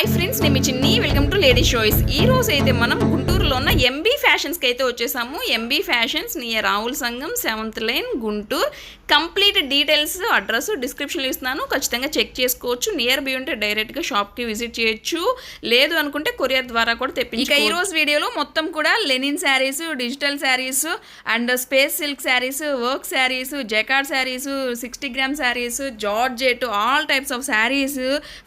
Hi friends నేను మీ చిన్ని. Welcome to lady షోయిస్ ఈ రోజు అయితే మనం గుంటూరులో ఉన్న ఎంబీ ఫ్యాషన్స్కి అయితే వచ్చేసాము. ఎంబీ ఫ్యాషన్స్ నియర్ రాహుల్ సంఘం seventh line Guntur. Complete details address డిస్క్రిప్షన్లో ఇస్తున్నాను. ఖచ్చితంగా చెక్ చేసుకోవచ్చు. నియర్ బై ఉంటే డైరెక్ట్గా షాప్కి విజిట్ చేయొచ్చు. లేదు అనుకుంటే కొరియర్ ద్వారా కూడా తెప్పించు ఇక ఈరోజు వీడియోలో మొత్తం కూడా linen saris digital saris and space silk saris work saris jacquard saris sixty gram saris georgette all types of saris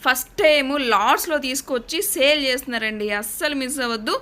first time లాట్స్లో తీసుకొచ్చి సేల్ చేస్తున్నారండి. అస్సలు మిస్ అవ్వద్దు.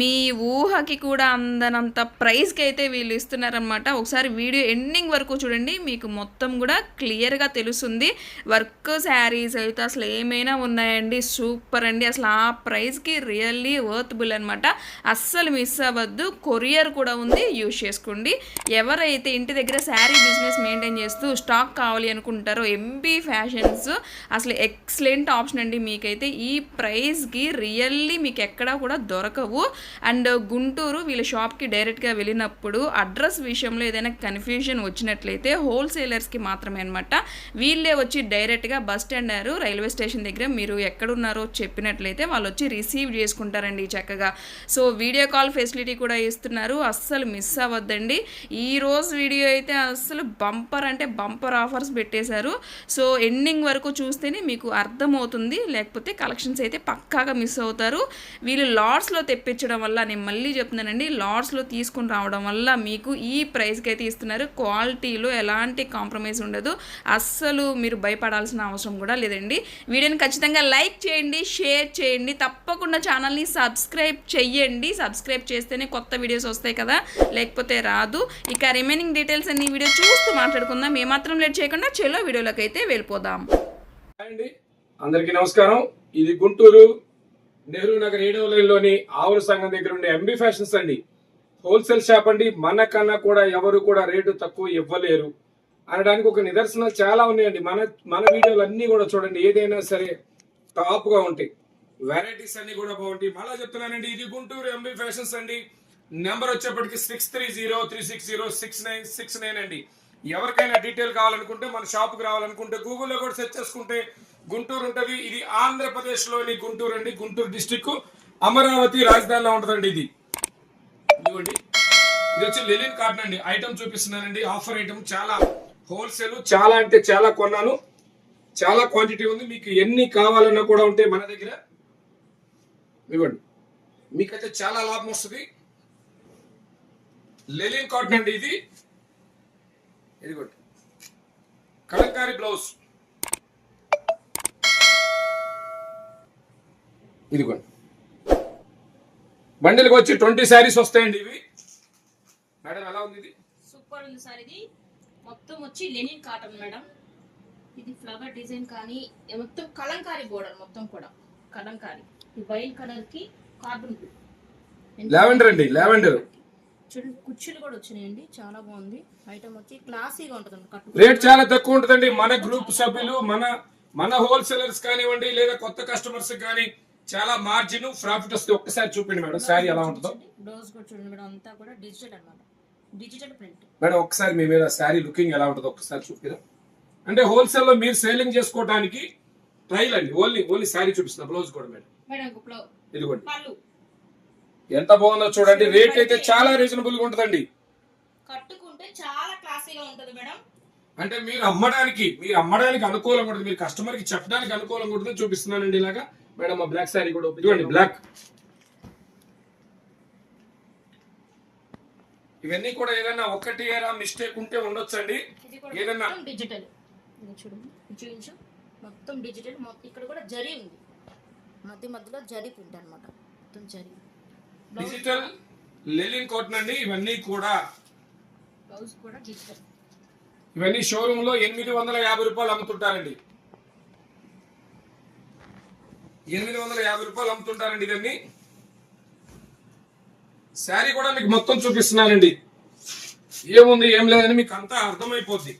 మీ ఊహకి కూడా అందనంత ప్రైస్కి అయితే వీళ్ళు ఇస్తున్నారనమాట ఒకసారి వీడియో ఎండింగ్ వరకు చూడండి. మీకు మొత్తం కూడా క్లియర్గా తెలుస్తుంది. వర్క్ శారీస్ అయితే అసలు ఏమైనా ఉన్నాయండి. సూపర్ అండి. అసలు ఆ ప్రైస్కి రియల్లీ వర్త్బుల్ అనమాట అస్సలు మిస్ అవ్వద్దు. కొరియర్ కూడా ఉంది. యూజ్ చేసుకోండి. ఎవరైతే ఇంటి దగ్గర శారీ బిజినెస్ మెయింటైన్ చేస్తూ స్టాక్ కావాలి అనుకుంటారో ఎంబీ ఫ్యాషన్స్ అసలు ఎక్సలెంట్ ఆప్షన్ అండి. మీకైతే ఈ ప్రైస్కి రియల్లీ మీకు ఎక్కడా కూడా దొరకవు. అండ్ గుంటూరు వీళ్ళ షాప్కి డైరెక్ట్గా వెళ్ళినప్పుడు అడ్రస్ విషయంలో ఏదైనా కన్ఫ్యూజన్ వచ్చినట్లయితే హోల్సేలర్స్కి మాత్రమే అనమాట వీళ్ళే వచ్చి డైరెక్ట్గా బస్ స్టాండ్ రైల్వే స్టేషన్ దగ్గర మీరు ఎక్కడున్నారో చెప్పినట్లయితే వాళ్ళు వచ్చి రిసీవ్ చేసుకుంటారండి చక్కగా. సో వీడియో కాల్ ఫెసిలిటీ కూడా ఇస్తున్నారు. అస్సలు మిస్ అవ్వద్దండి. ఈ రోజు వీడియో అయితే అస్సలు బంపర్ అంటే బంపర్ ఆఫర్స్ పెట్టేశారు. సో ఎండింగ్ వరకు చూస్తేనే మీకు అర్థమవుతుంది. లేకపోతే కలెక్షన్ కలెక్షన్స్ అయితే పక్కాగా మిస్ అవుతారు. వీళ్ళు లార్డ్స్లో తెప్పించడం వల్ల నేను మళ్ళీ చెప్తున్నానండి లార్డ్స్లో తీసుకుని రావడం వల్ల మీకు ఈ ప్రైస్కి అయితే ఇస్తున్నారు. క్వాలిటీలో ఎలాంటి కాంప్రమైజ్ ఉండదు. అస్సలు మీరు భయపడాల్సిన అవసరం కూడా లేదండి. వీడియోని ఖచ్చితంగా లైక్ చేయండి షేర్ చేయండి. తప్పకుండా ఛానల్ని సబ్స్క్రైబ్ చెయ్యండి. సబ్స్క్రైబ్ చేస్తేనే కొత్త వీడియోస్ వస్తాయి కదా. లేకపోతే రాదు. ఇక రిమైనింగ్ డీటెయిల్స్ అన్ని వీడియో చూస్తూ మాట్లాడుకుందాం. ఏమాత్రం లేట్ చేయకుండా చెలో వీడియోలోకి అయితే వెళ్ళిపోదాం. అండి. అందరికీ నమస్కారం. ఇది గుంటూరు నెహ్రూ నగర్ ఏడవ లైన్లోని ఆవుల సంఘం దగ్గర ఉండే ఎంబీ ఫ్యాషన్స్ అండి. హోల్సేల్ షాప్ అండి. మనకన్నా కూడా ఎవరు కూడా రేటు తక్కువ ఇవ్వలేరు. అనడానికి ఒక నిదర్శనాలు చాలా ఉన్నాయండి. మన మన వీడియోలు అన్నీ కూడా చూడండి. ఏదైనా సరే టాప్గా ఉంటాయి. వెరైటీస్ అన్ని కూడా బాగుంటాయి. మళ్ళీ చెప్తున్నానండి. ఇది గుంటూరు ఎంబీ ఫ్యాషన్స్ అండి. నెంబర్ వచ్చేప్పటికి six three zero three six zero six nine six nine అండి. ఎవరికైనా డీటెయిల్ కావాలనుకుంటే మన షాప్కి రావాలనుకుంటే గూగుల్లో కూడా సెర్చ్ చేసుకుంటే గుంటూరు ఉంటుంది. ఇది ఆంధ్రప్రదేశ్లోని గుంటూరు అండి. గుంటూరు డిస్టిక్ అమరావతి రాజధానిలో ఉంటుందండి ఇది. ఇదిగోండి. ఇది వచ్చి లెలిన్ కాటన్ అండి. ఐటమ్ చూపిస్తున్నానండి. ఆఫర్ ఐటమ్ చాలా హోల్సేల్ చాలా అంటే చాలా కొన్నాను. చాలా క్వాంటిటీ ఉంది. మీకు ఎన్ని కావాలన్నా కూడా ఉంటే మన దగ్గర. ఇవ్వండి మీకైతే చాలా లాభం వస్తుంది. లెలిన్ కాటన్ అండి ఇది. ఇదిగోండి. కలంకారీ బ్లౌజ్. ఇదిగోండి. బండిల్కి వచ్చి ట్వంటీ శారీస్ వస్తాయండి ఇవి. మేడం ఎలా ఉంది ఇది? సూపర్ ఉంది సార్ ఇది. మొత్తం వచ్చి లెనిన్ కాటన్ మేడం. ఇది ఫ్లవర్ డిజైన్ కానీ మొత్తం కలంకారీ బోర్డర్ మొత్తం కూడా. కలంకారీ. ఈ వైట్ కలర్కి కార్బన్ లావెండర్ అండి లావెండర్. చూడండి కుర్చీలు కూడా వచ్చినాయండి. చాలా బాగుంది. ఐటమ్ వచ్చి క్లాసీగా ఉంటుంది రేట్ చాలా తక్కువ ఉంటుందండి. మన గ్రూప్ సభ్యులు మన మన హోల్సేలర్స్ కానివ్వండి లేదా కొత్త కస్టమర్స్ కానీ చాలా మార్జిన్ ప్రాఫిట్ వస్తే ఒక్కసారి చూపిండి మేడం శారీ ఎలా ఉంటుందో. డోస్ కూడా చూడండి మేడం అంతా కూడా డిజిటల్ అన్నమాట. డిజిటల్ ప్రింట్ మేడం ఒకసారి మీ మీద శారీ లుకింగ్ ఎలా ఉంటుందో ఒకసారి చూపిరా అంటే హోల్సేల్లో మీరు సేలింగ్ చేసుకోవడానికి ట్రైల్ అండి ఓన్లీ ఓన్లీ శారీ చూపిస్తున్నా బ్లౌజ్ కూడా మేడం. ఇదిగోండి. ఎంత బాగుందో చూడండి రేట్ అయితే చాలా రీజనబుల్గా ఉంటుందండి. కట్టుకుంటే చాలా క్లాసీగా ఉంటుంది మేడం. అంటే మీరు అమ్మడానికి మీరు అమ్మడానికి అనుకూలంగా ఉంటుంది మీరు కస్టమర్కి చెప్పడానికి అనుకూలంగా ఉంటుంది చూపిస్తున్నానండి ఇలాగా. మేడం మా బ్లాక్ శారీ కూడా ఇదిగోండి బ్లాక్. ఇవన్నీ కూడా ఏదైనా ఒకటి ఏరా మిస్టేక్ ఉంటే ఉండొచ్చండి. మొత్తం డిజిటల్. చూడండి చూపించు. మొత్తం డిజిటల్ మొత్తం ఇక్కడ కూడా జరీ ఉంది. మధ్య మధ్యలో జరీ ప్రింట్ అన్నమాట. మొత్తం జరీ. డిజిటల్ లెలిన్ కాటన్ అండి. ఇవన్నీ కూడా బ్లౌజ్ కూడా డిజిటల్. ఇవన్నీ షోరూమ్లో ఎనిమిది వందల యాభై రూపాయలు అమ్ముతుంటారండి. ఎనిమిది వందల యాభై రూపాయలు అమ్ముతుంటారండి ఇవన్నీ. శారీ కూడా మీకు మొత్తం చూపిస్తున్నానండి. ఏముంది ఏం లేదని మీకు అంతా అర్థమైపోద్ది.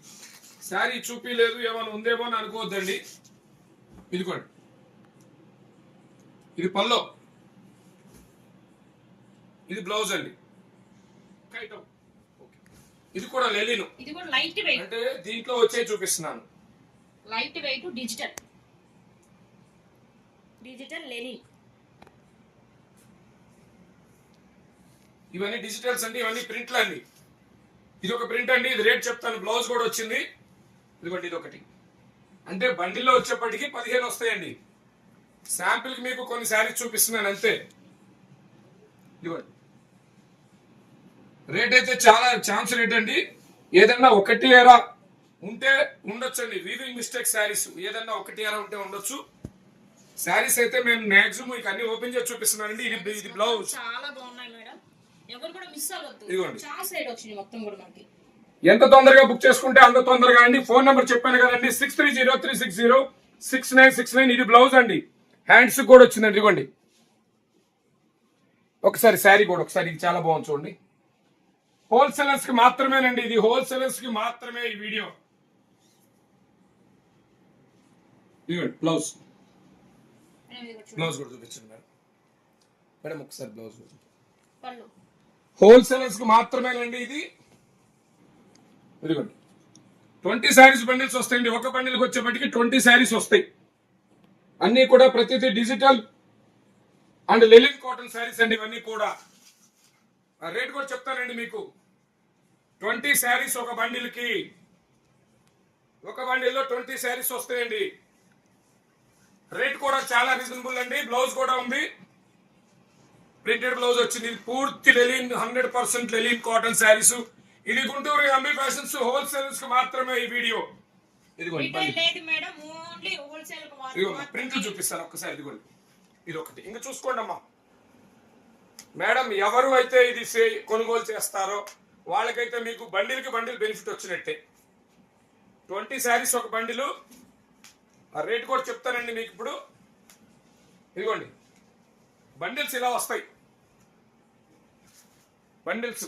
శారీ చూపించలేదు ఏమైనా ఉందేమో అని అనుకోవద్దండి. ఇదిగోండి. ఇది పల్లో ఇది బ్లౌజ్ అండి. ఇది కూడా లెలిను ఇది కూడా లైట్ వెయిట్. అంటే దీంట్లో వచ్చే చూపిస్తున్నాను. Light weight digital. Digital linen ఇవన్నీ డిజిటల్స్ అండి ఇవన్నీ ప్రింట్లు అండి. ఇది ఒక ప్రింట్ అండి ఇది రేట్ చెప్తాను బ్లౌజ్ కూడా వచ్చింది. ఇదిగోండి ఇది ఒకటి అంటే బండిల్లో వచ్చేప్పటికి పదిహేను వస్తాయండి. శాంపిల్కి మీకు కొన్ని శారీస్ చూపిస్తున్నాను అంతే. ఇదిగోండి. రేట్ అయితే చాలా ఛాన్స్ రేట్ అండి. ఏదన్నా ఒకటి ఎరా ఉంటే ఉండొచ్చండి. Weaving mistake saris. ఏదన్నా ఒకటి ఎరా ఉంటే ఉండొచ్చు. శారీస్ అయితే మేము మాక్సిమం ఇక అన్ని ఓపెన్ చేసి చూపిస్తున్నానండి. ఇది ఇది బ్లౌజ్ చాలా బాగున్నాయి మేడం ఎవరు కూడా మిస్ అవ్వద్దు. ఇదిగోండి. చాలా సైడ్ వచ్చింది మొత్తం కూడా మనకి. ఎంత తొందరగా బుక్ చేసుకుంటే అంత తొందరగా అండి. ఫోన్ నెంబర్ చెప్పాను కదండి. Six three zero three six zero six nine six nine ఇది బ్లౌజ్ అండి. హ్యాండ్స్ కూడా వచ్చిందండి ఇదిగోండి. ఒకసారి శారీ కూడా ఒకసారి ఇది చాలా బాగుంది చూడండి. హోల్సేలర్స్కి మాత్రమేనండి ఇది హోల్సేలర్స్కి మాత్రమే ఈ వీడియో ఇదిగోండి బ్లౌజ్ మేడం ఇది కూడా చూడండి. బ్లౌజ్ కూడా చూపించండి మేడం. మేడం ఒకసారి బ్లౌజ్ హోల్సేలర్స్కి మాత్రమేనండి ఇది. ఇదిగోండి. ట్వంటీ శారీస్ బండిల్స్ వస్తాయండి. ఒక బండిల్కి వచ్చేప్పటికి ట్వంటీ శారీస్ వస్తాయి. అన్ని కూడా ప్రతిదీ digital. And linen cotton saris అండి ఇవన్నీ కూడా. రేట్ కూడా చెప్తానండి మీకు. ట్వంటీ శారీస్ ఒక బండిల్కి. ఒక బండిల్లో ట్వంటీ శారీస్ వస్తాయండి. రేట్ కూడా చాలా రీజనబుల్ అండి. బ్లౌజ్ కూడా ఉంది. ప్రింటెడ్ బ్లౌజ్ వచ్చింది. ఇది పూర్తి linen hundred percent linen cotton saris ఇది గుంటూరు ఎంబీ ఫ్యాషన్స్ హోల్సేల్స్కి మాత్రమే ఈ వీడియో ఇదిగోండి ప్రింట్లు చూపిస్తాను ఒక్కసారి ఇదిగోండి. ఇది ఒకటి. ఇంకా చూసుకోండి అమ్మా. మేడం ఎవరు అయితే ఇది కొనుగోలు చేస్తారో వాళ్ళకైతే మీకు బండిల్కి బండిల్ బెనిఫిట్ వచ్చినట్టే. ట్వంటీ శారీస్ ఒక బండిలు ఆ రేట్ కూడా చెప్తానండి మీకు ఇప్పుడు. ఇదిగోండి. బండిల్స్ ఇలా వస్తాయి. బండిల్స్.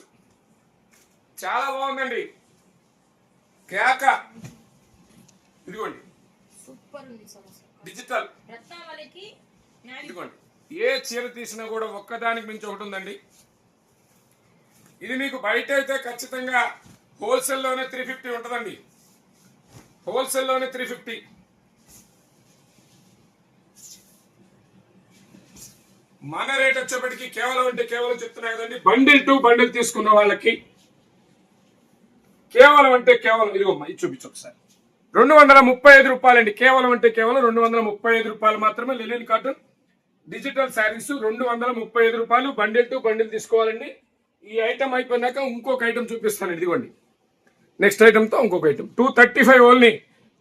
చాలా బాగుందండి. కేక. ఇదిగోండి. Super digital. ఇదిగోండి. ఏ చీర తీసినా కూడా ఒక్కదానికి మించి ఒకటి ఉందండి. ఇది మీకు బయట అయితే ఖచ్చితంగా హోల్సేల్లోనే త్రీ ఫిఫ్టీ ఉంటుందండి. హోల్సేల్లోనే త్రీ ఫిఫ్టీ మన రేట్ వచ్చేప్పటికి కేవలం అంటే కేవలం చెప్తున్నా కదండి బండిల్ టు బండిల్ తీసుకున్న వాళ్ళకి కేవలం అంటే కేవలం ఇదిగో ఇది చూపించు ఒకసారి. రెండు వందల ముప్పై ఐదు రూపాయలండి కేవలం అంటే కేవలం రెండు వందల ముప్పై ఐదు రూపాయలు మాత్రమే లిలిన్ కాటన్ డిజిటల్ శారీస్ రెండు వందల ముప్పై ఐదు రూపాయలు బండిల్ టు బండిల్ తీసుకోవాలండి. ఈ ఐటమ్ అయిపోయినాక ఇంకొక ఐటమ్ చూపిస్తాను ఇదిగోండి. నెక్స్ట్ ఐటమ్తో ఇంకొక item two thirty five only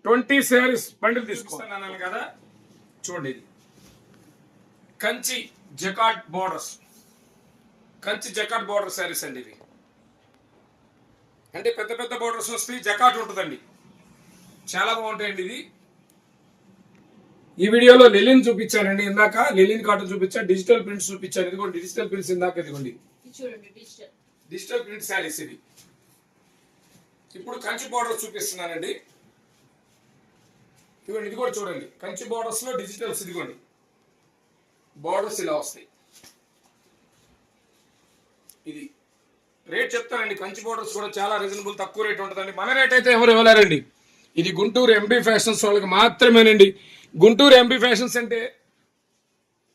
twenty saris bundle తీసుకోస్తాను అన్నాను కదా చూడండి Kanchi jacquard borders. Kanchi jacquard border saris అండి ఇవి. అంటే పెద్ద పెద్ద బోర్డర్స్ వస్తాయి జకాట్ ఉంటుందండి. చాలా బాగుంటాయండి ఇది ఈ వీడియోలో లెలిన్ చూపించానండి ఇందాక. లెలిన్ కాటన్ చూపించా డిజిటల్ ప్రింట్స్ చూపించాను. ఇదిగోండి డిజిటల్ ప్రింట్స్ ఇందాక ఇదిగోండి. డిజిటల్. ప్రింట్ శారీస్ ఇది ఇప్పుడు కంచి బోర్డర్ చూపిస్తున్నానండి. ఇదిగోండి ఇది కూడా చూడండి. కంచి బోర్డర్స్లో డిజిటల్స్ ఇదిగోండి. బోర్డర్స్ ఇలా వస్తాయి. ఇది రేట్ చెప్తానండి కంచి బోర్డర్స్ కూడా చాలా రీజనబుల్ తక్కువ రేట్ ఉంటుందండి. మన రేట్ అయితే ఎవరు ఇవ్వలేరండి. ఇది గుంటూరు ఎంబీ ఫ్యాషన్స్ వాళ్ళకి మాత్రమేనండి. గుంటూరు ఎంబీ ఫ్యాషన్స్ అంటే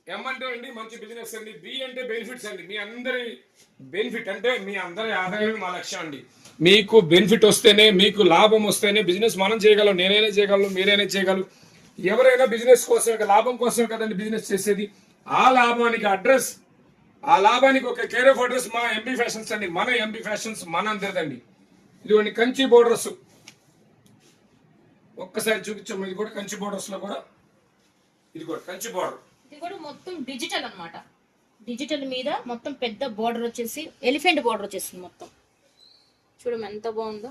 ఎం అంటే అండి మంచి బిజినెస్ అండి. బి అంటే బెనిఫిట్స్ అండి. మీ అందరి బెనిఫిట్ అంటే మీ అందరి ఆదాయమే మా లక్ష్యం అండి. మీకు బెనిఫిట్ వస్తేనే మీకు లాభం వస్తేనే బిజినెస్ మనం చేయగలం నేనైనా చేయగలను మీరైనా చేయగలరు ఎవరైనా బిజినెస్ కోసం ఒక లాభం కోసం కదండి బిజినెస్ చేసేది? ఆ లాభానికి అడ్రస్ ఆ లాభానికి ఒక కేర్ ఆఫ్ అడ్రస్ మా ఎంబీ ఫ్యాషన్స్ అండి. మన ఎంబీ ఫ్యాషన్స్ మన అందరిదండి ఇదిగోండి కంచి బోర్డర్స్ ఒక్కసారి చూపించాము ఇది కూడా కంచి బోర్డర్స్లో కూడా. ఇది కూడా కంచి బోర్డర్ ఇది కూడా మొత్తం డిజిటల్ అన్నమాట. డిజిటల్ మీద మొత్తం పెద్ద బోర్డర్ వచ్చేసి ఎలిఫెంట్ బోర్డర్ వచ్చేసింది మొత్తం. చూడము ఎంత బాగుందో.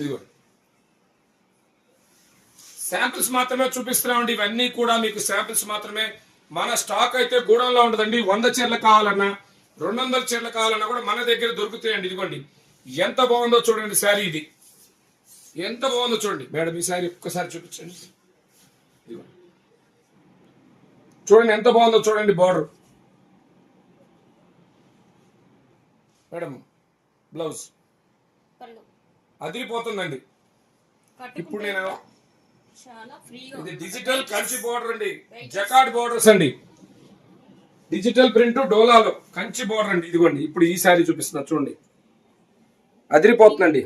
ఇదిగో శాంపిల్స్ మాత్రమే చూపిస్తున్నామండి. ఇవన్నీ కూడా మీకు శాంపిల్స్ మాత్రమే మన స్టాక్ అయితే గూడెంలో ఉండదండి వంద చీరలు కావాలన్నా రెండు వందల చీరలు కావాలన్నా కూడా మన దగ్గర దొరుకుతాయండి. ఇదిగోండి. ఎంత బాగుందో చూడండి శారీ ఇది. ఎంత బాగుందో చూడండి. మేడం ఈ శారీ ఒక్కసారి చూపించండి. చూడండి ఎంత బాగుందో చూడండి బార్డర్. Madam blouse. అదిరిపోతుందండి. ఇప్పుడు నేను ఇది డిజిటల్ కంచి బోర్డర్ అండి. జకాడ్ బోర్డర్స్ అండి. డిజిటల్ ప్రింట్ డోలాలో కంచి బోర్డర్ అండి ఇదిగోండి. ఇప్పుడు ఈ శారీ చూపిస్తున్నా చూడండి. అదిరిపోతుందండి.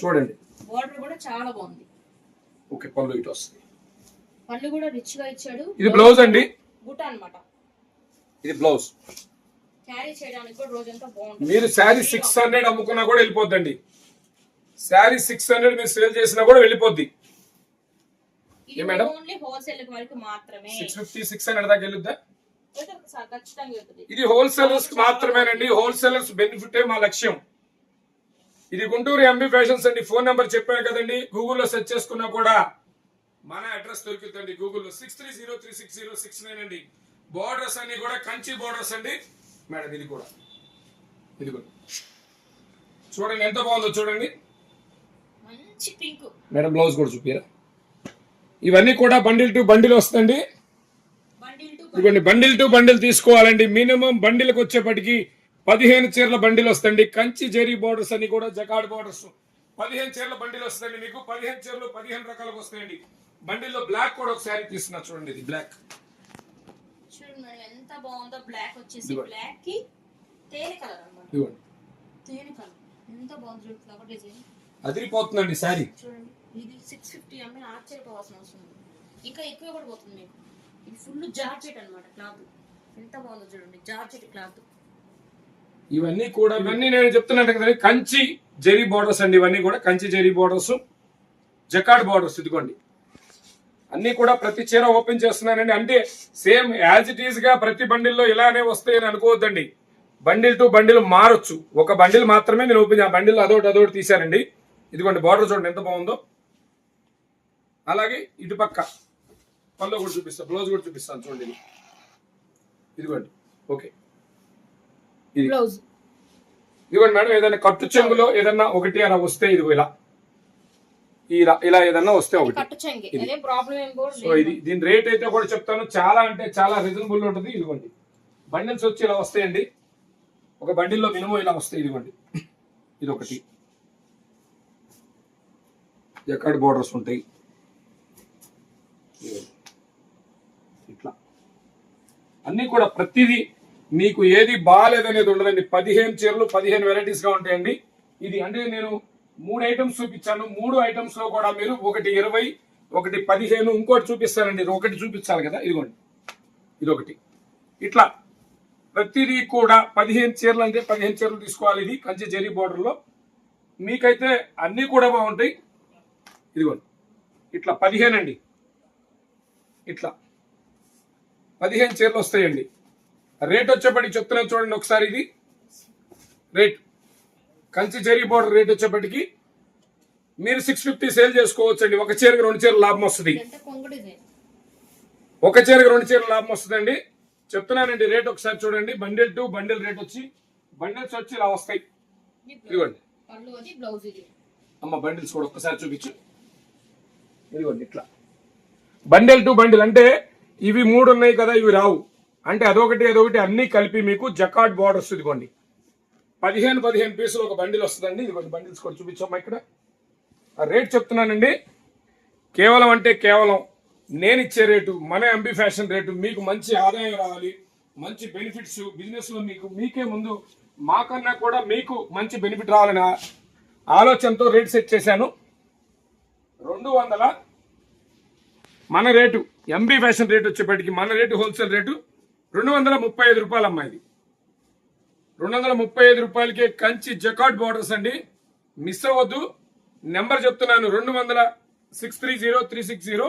చూడండి. బార్డర్ కూడా చాలా బాగుంది. ఓకే పళ్ళు ఇటు వస్తుంది పళ్ళు కూడా రిచ్గా ఇచ్చాడు. ఇది బ్లౌజ్ అండి. గుట్ట అన్నమాట. ఇది బ్లౌజ్ మీరు శారీ సిక్స్ హండ్రెడ్ అమ్ముకున్నా కూడా వెళ్ళిపోద్దండి. శారీ సిక్స్ హండ్రెడ్ మీరు సేల్ చేసినా కూడా వెళ్ళిపోద్ది. Madam? Six fifty six hundred దాకా వెళ్ళొద్దా? ఇది హోల్సేలర్స్ మాత్రమేనండి. హోల్సేలర్స్ బెనిఫిట్ మా లక్ష్యం. ఇది గుంటూరు ఎంబీ ఫ్యాషన్స్ అండి. ఫోన్ నెంబర్ చెప్పాను కదండి. గూగుల్లో సెర్చ్ చేసుకున్నా కూడా మన అడ్రస్ దొరుకుతుందండి గూగుల్లో. Six three zero three six zero six nine అండి. బోర్డర్స్ అన్ని కూడా కంచి బోర్డర్స్ అండి. మేడం ఇది కూడా. ఇది కూడా. చూడండి ఎంత బాగుందో చూడండి. మేడం బ్లౌజ్ కూడా చూపిరా ఇవన్నీ కూడా బండిల్ టు బండిల్ వస్తుంది ఇదిగోండి బండిల్ టు బండిల్ తీసుకోవాలండి. మినిమం బండిల్కి వచ్చేప్పటికి పదిహేను చీరల బండిల్ వస్తుంది కంచి జెరీ బోర్డర్స్ అని కూడా జకాడ్ బోర్డర్స్. పదిహేను చీరల బండిల్ వస్తుంది మీకు. పదిహేను చీరలు పదిహేను రకాలకు వస్తాయండి. బండిల్లో బ్లాక్ కూడా ఒకసారి తీస్తున్నా చూడండి ఇది బ్లాక్. ఎంత బాగుందో బ్లాక్ వచ్చేసి. బ్లాక్కి తేనె కలర్ అన్నమాట. ఇదిగోండి తేనె కలర్ ఎంత బాగుంది ఫ్లవర్ డిజైన్ అదిరిపోతుందండి శారీ. చూడండి ఇది సిక్స్ ఫిఫ్టీ అమ్మే ఆశ్చర్యపోవాల్సిన అవసరం ఉంది ఇంకా ఎక్కువ కూడా పోతుంది మీకు. ఇది ఫుల్ జార్జెట్ అన్నమాట క్లాత్ ఎంత బాగుందో చూడండి జార్జెట్ క్లాత్ ఇవన్నీ కూడా ఇవన్నీ నేను చెప్తున్నాను కదండి కంచి జెరీ బోర్డర్స్ అండి. ఇవన్నీ కూడా Kanchi zari borders jacquard borders ఇదిగోండి. అన్ని కూడా ప్రతి చీర ఓపెన్ చేస్తున్నానండి. అంటే సేమ్ యాజ్ ఇట్ ఈస్గా ప్రతి బండిల్లో ఇలానే వస్తాయని అనుకోవద్దండి. బండిల్ టు బండిల్ మారొచ్చు. ఒక బండిల్ మాత్రమే నేను ఓపెన్ ఆ బండిల్ అదొకటి అదొకటి తీశానండి. ఇదిగోండి బార్డర్ చూడండి ఎంత బాగుందో. అలాగే ఇటు పక్క పళ్ళు కూడా చూపిస్తా బ్లౌజ్ కూడా చూపిస్తాను చూడండి ఇది. ఇదిగోండి ఓకే. ఇది. ఇదిగోండి మేడం ఏదైనా కట్టు చెంగులో ఏదన్నా ఒకటి అలా వస్తే ఇదిగో ఇలా. ఇలా ఏదన్నా వస్తే ఒకటి. సో ఇది దీని రేట్ అయితే కూడా చెప్తాను. చాలా అంటే చాలా రీజనబుల్ ఉంటుంది. ఇదిగోండి. బండిల్స్ వచ్చి ఇలా వస్తాయండి. ఒక బండిల్లో మినిమం ఇలా వస్తాయి. ఇదిగోండి. ఇది ఒకటి ఎక్కడ బోర్డర్స్ ఉంటాయి. ఇట్లా. అన్ని కూడా ప్రతిదీ మీకు ఏది బాగాలేదనేది ఉండదండి. పదిహేను చీరలు పదిహేను వెరైటీస్గా ఉంటాయండి. ఇది అంటే నేను మూడు ఐటమ్స్ చూపించాను. మూడు ఐటమ్స్లో కూడా మీరు ఒకటి ఇరవై ఒకటి పదిహేను ఇంకోటి చూపిస్తానండి. ఒకటి చూపించాలి కదా? ఇదిగోండి. ఇది ఒకటి. ఇట్లా ప్రతిదీ కూడా పదిహేను చీరలు అంటే పదిహేను చీరలు తీసుకోవాలి ఇది కంచి జెరీ బోర్డర్లో మీకైతే అన్నీ కూడా బాగుంటాయి. ఇదిగోండి. ఇట్లా పదిహేను అండి. ఇట్లా పదిహేను చీరలు వస్తాయండి. రేట్ వచ్చేప్పటికి చెప్తున్నాను చూడండి ఒకసారి ఇది. Rate. Kanchi zari border rate వచ్చేప్పటికి మీరు సిక్స్ ఫిఫ్టీ సేల్ చేసుకోవచ్చు అండి ఒక చీరకు రెండు చీరలు లాభం వస్తుంది. ఒక చీరకు రెండు చీరలు లాభం వస్తుందండి. చెప్తున్నానండి రేట్ ఒకసారి చూడండి. బండిల్ టు బండిల్ రేట్ వచ్చి బండిల్స్ వచ్చి ఇలా వస్తాయి. ఇదిగోండి. అమ్మ బండిల్స్ కూడా ఒక్కసారి చూపించు. ఇదిగోండి ఇట్లా. బండిల్ టు బండిల్ అంటే ఇవి మూడు ఉన్నాయి కదా ఇవి రావు. అంటే అదొకటి అదొకటి అన్ని కలిపి మీకు జకాట్ బార్డర్స్ ఇదిగోండి. పదిహేను పదిహేను పీసులు ఒక బండిల్ వస్తుందండి. ఇదిగోండి బండిల్స్ కూడా చూపించమ్మా ఇక్కడ. రేట్ చెప్తున్నానండి. కేవలం అంటే కేవలం నేను ఇచ్చే రేటు మన ఎంబీ ఫ్యాషన్ రేటు మీకు మంచి ఆదాయం రావాలి మంచి బెనిఫిట్స్ బిజినెస్లో మీకు మీకే ముందు మాకన్నా కూడా మీకు మంచి బెనిఫిట్ రావాలని ఆలోచనతో రేట్ సెట్ చేశాను. రెండు వందల మన రేటు ఎంబీ ఫ్యాషన్ రేట్ వచ్చేప్పటికి మన రేటు హోల్సేల్ రేటు రెండు వందల ముప్పై ఐదు రూపాయలు అమ్మా ఇది. రెండు వందల ముప్పై ఐదు రూపాయలకే కంచి జకాట్ బార్డర్స్ అండి. మిస్ అవ్వద్దు. నెంబర్ చెప్తున్నాను రెండు వందల six three zero three six zero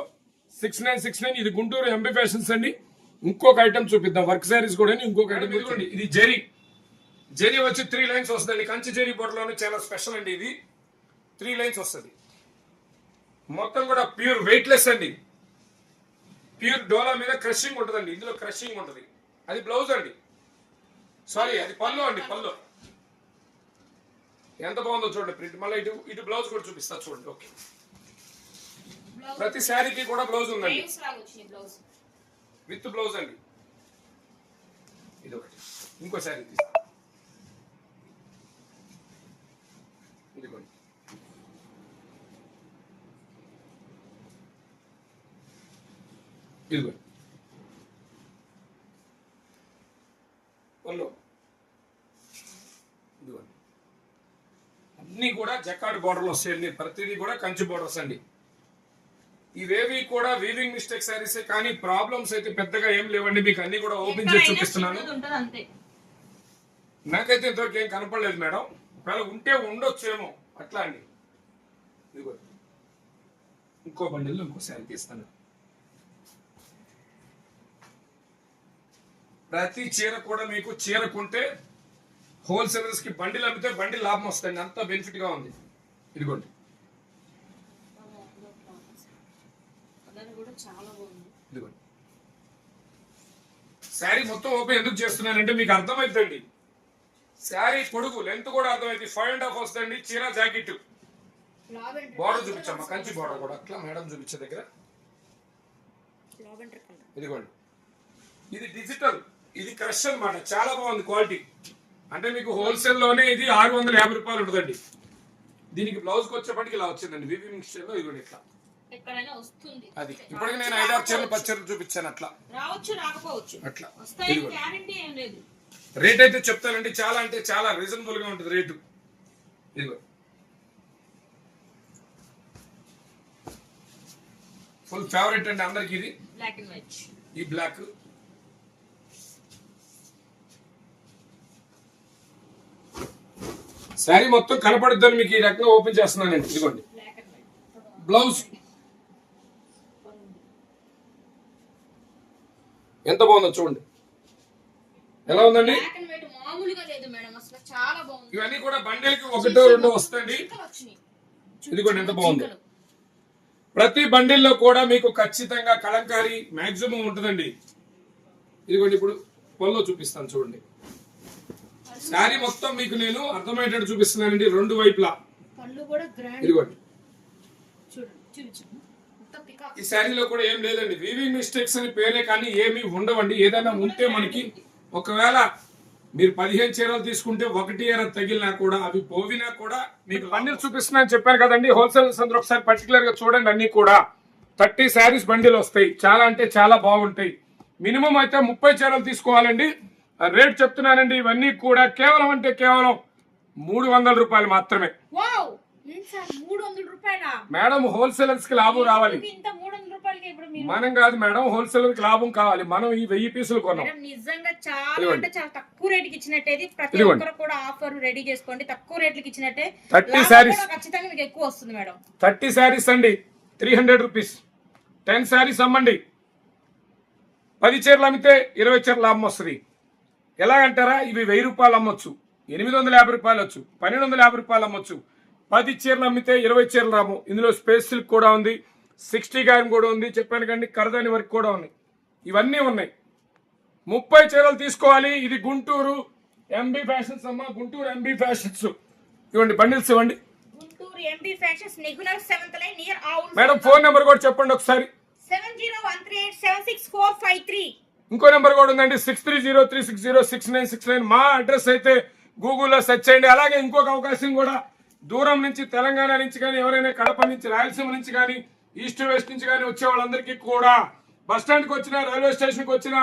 six nine six nine ఇది గుంటూరు ఎంబీ ఫ్యాషన్స్ అండి. ఇంకొక ఐటమ్ చూపిద్దాం వర్క్ శారీస్ కూడా ఇంకొక ఐటమ్ ఇదిగోండి ఇది జెరీ. జెరీ వచ్చి త్రీ లైన్స్ వస్తుందండి. కంచి జెరీ బోర్డర్లోనే చాలా స్పెషల్ అండి ఇది. త్రీ లైన్స్ వస్తుంది. మొత్తం కూడా ప్యూర్ వెయిట్లెస్ అండి. ప్యూర్ డోలా మీద క్రషింగ్ ఉంటుందండి. ఇందులో క్రషింగ్ ఉంటుంది. అది బ్లౌజ్ అండి. సారీ అది పళ్ళు అండి పళ్ళు. ఎంత బాగుందో చూడండి ప్రింట్. మళ్ళీ ఇటు ఇటు బ్లౌజ్ కూడా చూపిస్తా చూడండి ఓకే. ప్రతి శారీకి కూడా బ్లౌజ్ ఉందండి. విత్ బ్లౌజ్ అండి. ఇది ఒకటి ఇంకో శారీ తీస్తా. ఇదిగోండి. ఇదిగోండి. ఇదిగోండి. అన్నీ కూడా జకాడ్ బోర్డర్లు వస్తాయండి. ప్రతిదీ కూడా కంచి బోర్డర్స్ అండి. ఇవేవి కూడా వీవింగ్ మిస్టేక్ సారీసే కానీ ప్రాబ్లమ్స్ అయితే పెద్దగా ఏం లేవండి. మీకు అన్ని కూడా ఓపెన్ చేసి చూపిస్తున్నాను. నాకైతే ఇంతవరకు ఏం కనపడలేదు మేడం. ఒకవేళ ఉంటే ఉండొచ్చేమో. అట్లా అండి. ఇదిగో ఇంకో బండిల్లో ఇంకో శారీ తీస్తాను. ప్రతి చీర కూడా మీకు చీర కొంటే హోల్సేలర్స్కి బండిలు అమ్మితే బండి లాభం వస్తుంది. అంత బెనిఫిట్గా ఉంది. ఇదిగోండి. శారీ మొత్తం ఓపెన్ ఎందుకు చేస్తున్నానంటే మీకు అర్థమైందండి శారీ పొడుగు లెంత్ కూడా అర్థమైంది. ఫైవ్ అండ్ హాఫ్ వస్తుంది చీర జాకెట్ బార్డర్ చూపించమ్మా. కంచి బార్డర్ కూడా. అట్లా మేడం చూపించే దగ్గర. ఇదిగోండి. ఇది డిజిటల్ ఇది క్రష్ అన్నమాట. చాలా బాగుంది క్వాలిటీ. అంటే మీకు హోల్సేల్లోనే ఇది ఆరు వందల యాభై రూపాయలు ఉంటుందండి. దీనికి బ్లౌజ్ వచ్చేప్పటికి ఇలా వచ్చిందండి. వివి మిక్స్చర్లో ఇదిగోండి ఇట్లా. అది. ఇప్పటికి నేను ఐదారు చీరలు పది చీరలు చూపించాను అట్లా. రావచ్చు రాకపోవచ్చు. అట్లా. రేట్ అయితే చెప్తానండి. చాలా అంటే చాలా రీజనబుల్గా ఉంటుంది రేటు ఇదిగో ఫుల్ ఫేవరెట్ అండి అందరికి ఇది. బ్లాక్ అండ్ వైట్ ఈ బ్లాక్ శారీ మొత్తం కనపడుద్దని మీకు ఈ రకంగా ఓపెన్ చేస్తున్నానండి ఇదిగోండి. బ్లౌజ్. ఎంత బాగుందో చూడండి. ఎలా ఉందండి? ఇవన్నీ కూడా బండిల్కి ఒకటో రెండో వస్తాయండి. వచ్చినాయి. ఇదిగోండి ఎంత బాగుందో. ప్రతి బండిల్లో కూడా మీకు ఖచ్చితంగా కలంకారీ మాక్సిమం ఉంటుందండి. ఇదిగోండి ఇప్పుడు పొల్లో చూపిస్తాను చూడండి. శారీ మొత్తం మీకు నేను అర్థమయ్యేటట్టు చూపిస్తున్నానండి. రెండు వైపులా. పళ్ళు కూడా గ్రాండ్ ఇదిగోండి. ఈ శారీలో కూడా ఏం లేదండి. వీవింగ్ మిస్టేక్స్ అని పేరే కానీ ఏమీ ఉండవండి. ఏదైనా ఉంటే మనకి ఒకవేళ మీరు పదిహేను చీరలు తీసుకుంటే ఒకటి ఎర తగిలినా కూడా అవి పోవినా కూడా మీకు బండిల్ చూపిస్తున్నాను చెప్పాను కదండి. హోల్సేల్ అందరూ ఒకసారి పర్టికులర్గా చూడండి అన్ని కూడా. థర్టీ శారీస్ బండిలు వస్తాయి. చాలా అంటే చాలా బాగుంటాయి. మినిమం అయితే ముప్పై చీరలు తీసుకోవాలండి. రేట్ చెప్తున్నానండి ఇవన్నీ కూడా కేవలం అంటే కేవలం మూడు వందల రూపాయలు మాత్రమే. మూడు వందల రూపాయల? మేడం హోల్సేలర్స్కి లాభం రావాలి. మనం కాదు మేడం హోల్సేలర్కి లాభం కావాలి. మనం ఈ వెయ్యి పీసులు కొన్నాం. నిజంగా చాలా. అంటే చాలా తక్కువ రేటుకి ఇచ్చినట్టే ఇది ప్రతి. ఒక్కరు కూడా ఆఫర్ రెడీ చేసుకోండి. తక్కువ రేట్లకి ఇచ్చినట్టే. 30 లాభం sarees. కూడా ఖచ్చితంగా మీకు ఎక్కువ వస్తుంది మేడం. థర్టీ శారీస్ అండి three hundred rupees ten saris అమ్మండి. పది చీరలు అమ్మితే ఇరవై చీరలు లాభం వస్తుంది. ఎలాగంటారా? ఇవి వెయ్యి రూపాయలు అమ్మొచ్చు. ఎనిమిది వందల యాభై రూపాయలు వచ్చు పన్నెండు వందల యాభై రూపాయలు అమ్మొచ్చు. పది చీరలు అమ్మితే ఇరవై చీరలు రాము. ఇందులో స్పేస్ సిల్క్ కూడా ఉంది. సిక్స్టీ గాయం కూడా ఉంది. చెప్పాను కండి కరదాని వర్క్ కూడా ఉంది. ఇవన్నీ ఉన్నాయి. ముప్పై చీరలు తీసుకోవాలి. ఇది గుంటూరు ఎంబీ ఫ్యాషన్స్ అమ్మ. గుంటూరు ఎంబీ ఫ్యాషన్స్ ఇవ్వండి బండిల్స్ ఇవ్వండి. మేడం ఫోన్ నెంబర్ కూడా చెప్పండి ఒకసారి. Seven zero one three eight seven six four five three ఇంకో నెంబర్ కూడా ఉందండి. Six three zero three six zero six nine six nine మా అడ్రస్ అయితే గూగుల్లో సెర్చ్ చేయండి. అలాగే ఇంకొక అవకాశం కూడా దూరం నుంచి తెలంగాణ నుంచి కానీ ఎవరైనా కడప నుంచి రాయలసీమ నుంచి కానీ ఈస్ట్ వెస్ట్ నుంచి కానీ వచ్చే వాళ్ళందరికీ కూడా బస్ స్టాండ్కి వచ్చినా రైల్వే స్టేషన్కి వచ్చినా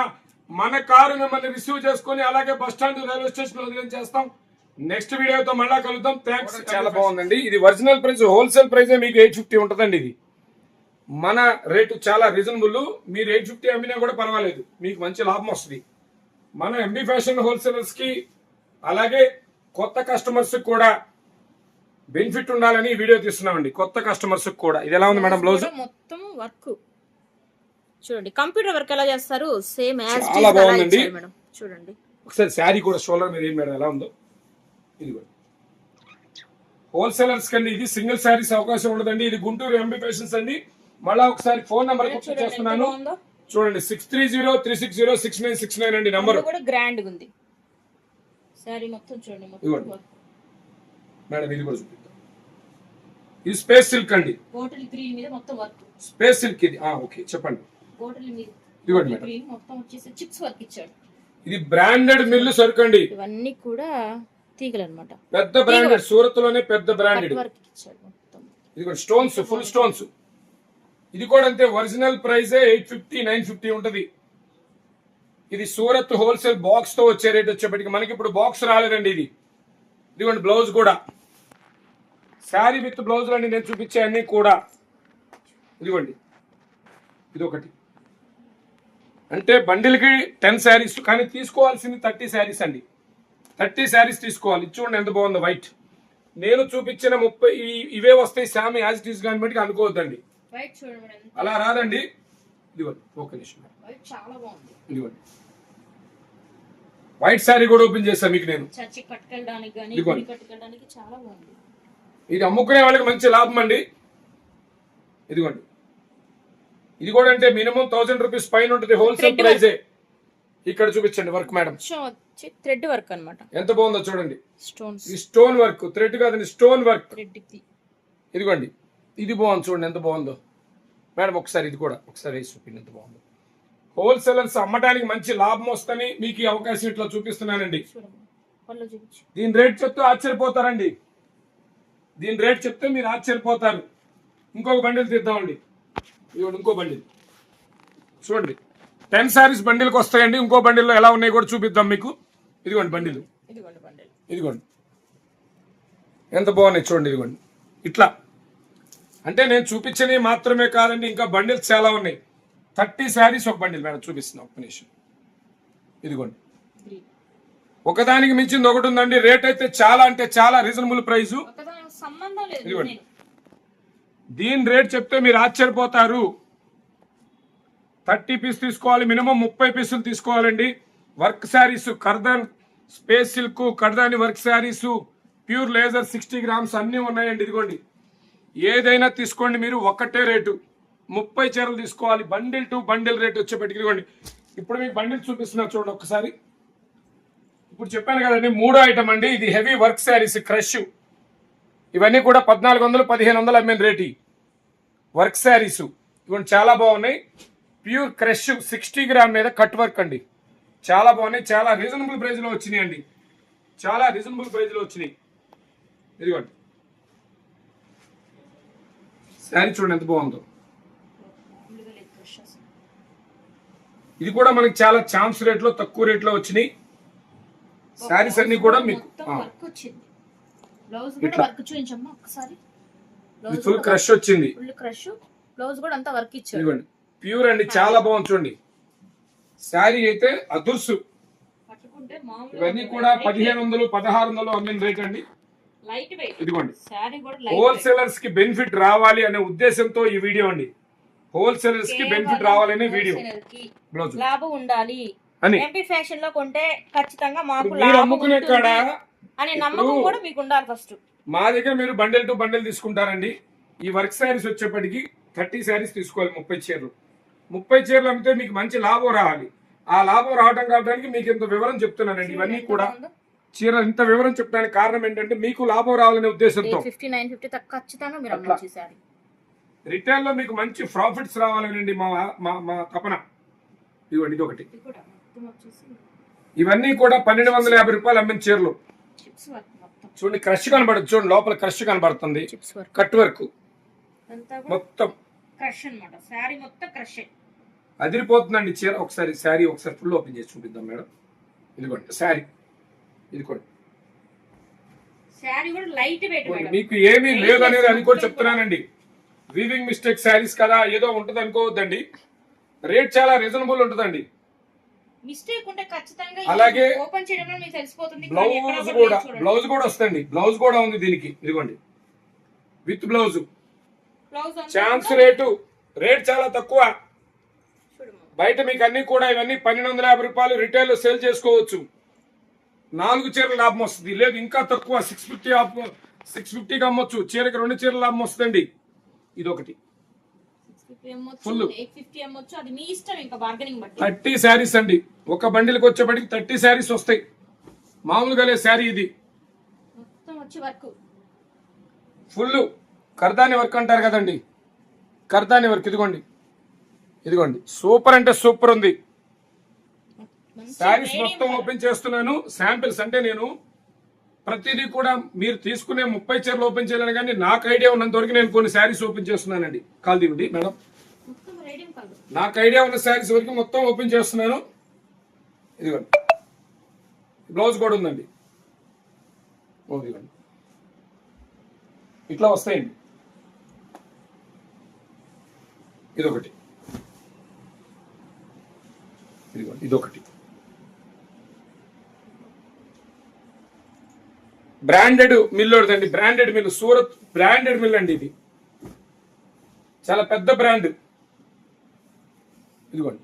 మన కారు మిమ్మల్ని రిసీవ్ చేసుకొని అలాగే బస్ స్టాండ్ రైల్వే స్టేషన్ వదిలేం చేస్తాం. నెక్స్ట్ వీడియోతో మళ్ళా కలుద్దాం. థ్యాంక్స్ చాలా బాగుందండి. ఇది ఒరిజినల్ ప్రైస్ హోల్సేల్ ప్రైస్ మీకు ఎయిట్ ఫిఫ్టీ ఉంటుందండి ఇది. మన రేటు చాలా రీజనబుల్ మీరు ఎయిట్ ఫిఫ్టీ అమ్మినా కూడా పర్వాలేదు. మీకు మంచి లాభం వస్తుంది. మన ఎంబీ ఫ్యాషన్ హోల్సేలర్స్కి అలాగే కొత్త కస్టమర్స్ కూడా బెనిఫిట్ ఉండాలని వీడియో తీస్తున్నామండి. కొత్త కస్టమర్స్ కూడా. ఇది ఎలా ఉంది మేడం బ్లౌజ్ మొత్తం వర్క్ చూడండి కంప్యూటర్ వర్క్ ఎలా చేస్తారు? సేమ్ యాజ్ చాలా బాగుందండి. మేడం. చూడండి. ఒకసారి శారీ కూడా షోల్డర్ మీద ఏం మేడం ఎలా ఉందో? ఇది కూడా. హోల్సేలర్స్ కండి ఇది సింగిల్ శారీస్ అవకాశం ఉండదండి. ఇది గుంటూరు ఎంబీ ఫ్యాషన్స్ అండి. మళ్ళా ఒకసారి ఫోన్ నెంబర్ గుర్తు చేస్తున్నాను. చూడండి six three zero three six zero six nine six nine అండి నంబర్. కూడా గ్రాండ్ ఉంది సారీ మొత్తం చూడండి మొత్తం ఇదిగోండి. work. మేడం ఇది కూడా చూపిద్దాం. ఇది స్పేస్ సిల్క్ అండి. బాటిల్ గ్రీన్ మీద మొత్తం వర్క్ స్పేస్ సిల్క్ ఇది. ఓకే చెప్పండి. బాటిల్ మీద ఇదిగోండి మేడం. గ్రీన్ మొత్తం వచ్చేసి చిప్స్ వర్క్ ఇచ్చాడు. ఇది బ్రాండెడ్ మిల్లు సరుకు అండి. ఇవన్నీ కూడా తీగలు అనమాట పెద్ద బ్రాండెడ్ సూరత్లోనే పెద్ద బ్రాండెడ్ ఇది స్టోన్స్ ఫుల్ స్టోన్స్ ఇది కూడా అంతే original price eight fifty nine fifty ఉంటుంది. ఇది సూరత్ హోల్సేల్ బాక్స్తో వచ్చే రేట్ వచ్చేప్పటికి మనకి ఇప్పుడు బాక్స్ రాలేదండి ఇది. ఇదిగోండి బ్లౌజ్ కూడా. శారీ విత్ బ్లౌజ్ అండి నేను చూపించే అన్ని కూడా. ఇదిగోండి. ఇది ఒకటి అంటే బండిల్కి టెన్ శారీస్ కానీ తీసుకోవాల్సింది థర్టీ శారీస్ అండి. థర్టీ శారీస్ తీసుకోవాలి. చూడండి ఎంత బాగుందో వైట్ నేను చూపించిన ముప్పై ఇవే వస్తాయి శామ్ యాజ్ ఇట్ ఈస్ కానీ బట్టి అనుకోవద్దండి. వైట్ చూడండి అలా రాదండి. ఇదిగోండి ఒక నిమిషం. వైట్ చాలా బాగుంది. ఇదిగోండి. వైట్ శారీ కూడా ఓపెన్ చేశాను మీకు నేను. కానీ చాలా బాగుంది. ఇది అమ్ముకునే వాళ్ళకి మంచి లాభం అండి. ఇదిగోండి. ఇది కూడా అంటే మినిమం థౌసండ్ రూపీస్ పైన ఉంటుంది హోల్సేల్ ప్రైజే. ఇక్కడ చూపించండి వర్క్ మేడం. థ్రెడ్ వర్క్ అన్నమాట. ఎంత బాగుందో చూడండి. స్టోన్స్. ఈ స్టోన్ వర్క్. థ్రెడ్ కాదండి స్టోన్ వర్క్. ఇదిగోండి. ఇది బాగుంది చూడండి ఎంత బాగుందో. మేడం ఒకసారి ఇది కూడా ఒకసారి వేసి చూపిండి ఎంత బాగుందో. హోల్సేలర్స్ అమ్మడానికి మంచి లాభం వస్తని మీకు ఈ అవకాశం ఇట్లా చూపిస్తున్నానండి. దీని రేట్ చెప్తే ఆశ్చర్యపోతారండి. దీని రేట్ చెప్తే మీరు ఆశ్చర్యపోతారు. ఇంకొక బండిల్ తీద్దామండి. ఇదిగోండి ఇంకో బండిల్. చూడండి టెన్ సారీస్ బండిల్కి వస్తాయండి. ఇంకో బండిల్లో ఎలా ఉన్నాయి కూడా చూపిద్దాం మీకు. ఇదిగోండి బండిలు. ఇదిగోండి బండలు. ఇదిగోండి. ఎంత బాగున్నాయి చూడండి ఇదిగోండి. ఇట్లా. అంటే నేను చూపించినవి మాత్రమే కాదండి ఇంకా బండిల్స్ చాలా ఉన్నాయి. థర్టీ శారీస్ ఒక బండిల్ మేడం చూపిస్తున్నా ఒక్క నిమిషం. ఇదిగోండి. ఒకదానికి మించింది ఒకటి ఉందండి రేట్ అయితే చాలా అంటే చాలా రీజనబుల్ ప్రైస్ ఇదిగోండి. దీని రేట్ చెప్తే మీరు ఆశ్చర్యపోతారు. థర్టీ పీస్ తీసుకోవాలి మినిమం ముప్పై పీసులు తీసుకోవాలండి. వర్క్ శారీస్ కర్దన్ space silk కర్దాని work saris pure laser sixty grams అన్నీ ఉన్నాయండి ఇదిగోండి. ఏదైనా తీసుకోండి మీరు ఒక్కటే రేటు. ముప్పై చీరలు తీసుకోవాలి. బండిల్ టు బండిల్ రేట్ వచ్చేప్పటికి ఇదిగోండి ఇప్పుడు మీకు బండిల్ చూపిస్తున్నా చూడండి ఒకసారి ఇప్పుడు చెప్పాను కదండి మూడో ఐటమ్ అండి. ఇది హెవీ వర్క్ శారీస్ క్రష్. ఇవన్నీ కూడా పద్నాలుగు వందలు పదిహేను వందలు అమ్మిన రేటు. వర్క్ శారీస్. ఇవన్నీ చాలా బాగున్నాయి. ప్యూర్ క్రష్ సిక్స్టీ గ్రామ్ మీద కట్ వర్క్ అండి. చాలా బాగున్నాయి. చాలా రీజనబుల్ ప్రైస్లో వచ్చినాయి అండి చాలా రీజనబుల్ ప్రైస్లో వచ్చినాయి. ఇదిగోండి. శారీ చూడండి ఎంత బాగుందో. ఇది కూడా మనకి చాలా ఛాన్స్ రేట్లో తక్కువ రేట్లో వచ్చినాయి. శారీస్ అన్ని కూడా మీకు ఇట్లా. ఫుల్ క్రష్ వచ్చింది. బ్లౌజ్ కూడా అంతా వర్క్ ప్యూర్ అండి చాలా బాగుంది చూడండి. శారీ అయితే అదుర్సు. ఇవన్నీ కూడా పదిహేను వందలు పదహారు వందలు అమ్మిన రేట్ అండి. ఇదిగోండి. హోల్సేలర్స్కి బెనిఫిట్ రావాలి అనే ఉద్దేశంతో ఈ వీడియో అండి. హోల్సేలర్స్కి బెనిఫిట్ రావాలనే వీడియో. బ్లౌజ్. లాభం ఉండాలి. అని. ఎంపీ ఫ్యాషన్లో కొంటే ఖచ్చితంగా మాకు అమ్ముకునే కాడ అనే నమ్మకం కూడా మీకు ఉండాలి ఫస్ట్ మా దగ్గర మీరు బండిల్ టు బండిల్ తీసుకుంటారండి. ఈ వర్క్ శారీస్ వచ్చేప్పటికి థర్టీ శారీస్ తీసుకోవాలి ముప్పై చీరలు. ముప్పై చీరలు అమ్మితే మీకు మంచి లాభం రావాలి. ఆ లాభం రావడం కావడానికి మీకు ఇంత వివరం చెప్తున్నానండి. ఇవన్నీ కూడా చీర ఇంత వివరం చెప్పడానికి కారణం ఏంటంటే మీకు లాభం రావాలనే ఉద్దేశంతో. ఫిఫ్టీ నైన్ ఫిఫ్టీ ఖచ్చితంగా మీరు అట్లా. అమ్మొచ్చు శారీ రిటైల్లో మీకు మంచి ప్రాఫిట్స్ రావాలనండి మా మా మా తపన. ఇదిగోండి ఇది ఒకటి ఇవన్నీ కూడా పన్నెండు వందల యాభై రూపాయలు అమ్మిన చీరలు. చూడండి క్రష్ కనబడుతుంది. చూడండి లోపల క్రష్ కనబడుతుంది. కట్ వర్క్ మొత్తం. క్రష్ శారీ మొత్తం క్రష్ అదిరిపోతుందండి చీర. ఒకసారి శారీ ఒకసారి ఫుల్ ఓపెన్ చేసి చూపిద్దాం మేడం. ఇదిగోండి శారీ ఇదిగోండి మీకు ఏమీ లేదు అనేది అది కూడా చెప్తున్నానండి. వీవింగ్ మిస్టేక్ శారీస్ కదా ఏదో ఉంటుంది అనుకోవద్దండి రేట్ చాలా రీజనబుల్ ఉంటుందండి. మిస్టేక్ ఉంటే ఖచ్చితంగా అలాగే ఓపెన్ చేయడంలో మీకు తెలిసిపోతుంది. కానీ ఎక్కడ బ్లౌజ్ కూడా. బ్లౌజ్ కూడా వస్తుంది బ్లౌజ్ కూడా ఉంది దీనికి. ఇదిగోండి. With blouse chance rate rate చాలా తక్కువ. బయట మీకు అన్ని కూడా ఇవన్నీ పన్నెండు వందల యాభై రూపాయలు రిటైల్ సేల్ చేసుకోవచ్చు. నాలుగు చీరల లాభం వస్తుంది. లేదు ఇంకా తక్కువ సిక్స్ ఫిఫ్టీ సిక్స్ ఫిఫ్టీకి అమ్మొచ్చు. చీరకి రెండు చీరల లాభం వస్తుందండి. ఇదొకటి. 650 అమ్మొచ్చు, Full. 850 అమ్మొచ్చు. అది మీ ఇష్టం ఇంకా బార్గెనింగ్ బట్టి. థర్టీ శారీస్ అండి. ఒక బండిల్కి వచ్చేప్పటికి థర్టీ శారీస్ వస్తాయి. మామూలుగా లే శారీ ఇది. ఫుల్ కర్దాని వర్క్ అంటారు కదండి. కర్దాని వర్క్ ఇదిగోండి. ఇదిగోండి. సూపర్ అంటే సూపర్ ఉంది. శారీస్ మొత్తం. ఓపెన్ చేస్తున్నాను. శాంపిల్స్ అంటే నేను ప్రతిదీ కూడా మీరు తీసుకునే ముప్పై చీరలు ఓపెన్ చేయాలని కానీ నాకు ఐడియా ఉన్నంత వరకు నేను కొన్ని శారీస్ ఓపెన్ చేస్తున్నానండి. కాల్ దివ్వండి మేడం. నాకు ఐడియా ఉన్న శారీస్ వరకు మొత్తం ఓపెన్ చేస్తున్నాను. ఇదిగోండి. బ్లౌజ్ కూడా ఉందండి. ఇదిగోండి. ఇట్లా వస్తాయండి. ఇదొకటి. ఇదిగోండి ఇదొకటి. Branded mill branded mill Surat branded mill అండి ఇది. చాలా పెద్ద బ్రాండ్. ఇదిగోండి.